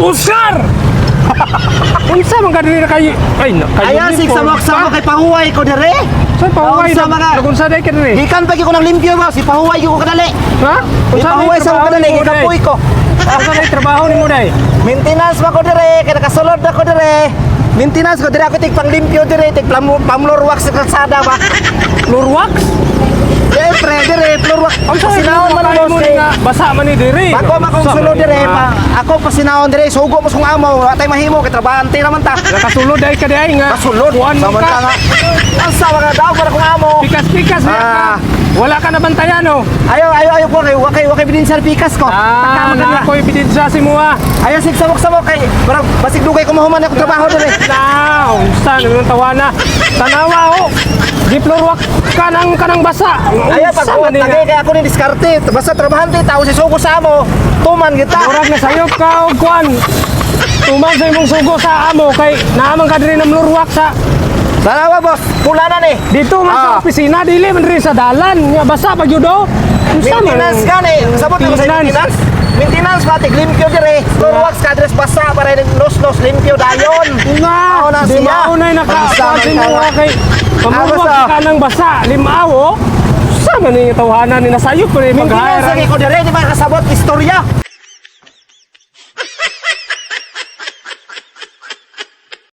Usar! Unsa man kadiri na kayo? Ay, na kayo. Ayan, sig sa sa kay pahuway ko dire. Sa pahuway Unsa na mga Unsa day kadiri? Gikan pa gyud ko ng limpyo ba, si pahuway gyud ko kadali. Ha? Ipahuway sa ko kadali, gikapoy ko. Unsa day trabaho nimo day? Maintenance ba ko dire, kaya nakasulod na ko dire. Maintenance ko dire ako tig panglimpyo dire, tig pamlor wax sa kalsada ba. Floor wax? Siyempre, dire, floor wax. Unsa day Pasinahon man mo boss ni kay. nga basa man ni diri? Bago ma kong Unsa sulod ni- pa, ako pasinahon dire, sugo mo sung amo, wala tay mahimo kay trabahante naman ta. Nakasulod day ka day nga. Kasulod, samanta ka. nga. Asa mga daw para kung amo. Pikas-pikas na ka. Ah. Wala ka na bantayan oh. Ayaw, ayaw, ayaw ko kay wakay wakay bidin sa pikas ko. Ah, na ko ebidensya si mo ah. Ayaw sig sabok sabok kay parang basig dugay ko mahuman ako trabaho dire. Na, unsa nang tawana? Tanawa oh. Di floor wax ka nang kanang basa. Ayaw pag nga? lagi kay ako ni diskarte. Basta trabahante tao si sugo sa amo. Tuman kita. Murag na sayop ka og kwan. Tuman sa imong sugo sa amo kay naamang ka diri ng lurwak sa Dalawa boss, pula na ni. dito man sa Ah. opisina dili man diri sa dalan nga basa pag judo. Maintenance ka ni. Sabot mo sa Maintenance. Maintenance. Maintenance tig limpyo dire. Floor wax ka dress basa para rin los los limpyo dayon. Nga, Ako na siya. maunay Ang nakapasin sama mo kay Ah, pamulwag basa. ka ng basa, limaw oh. Sa man ni tawhanan ni nasayop ko ni Maintenance mag-hire. lagi ko dire di ba kasabot istorya.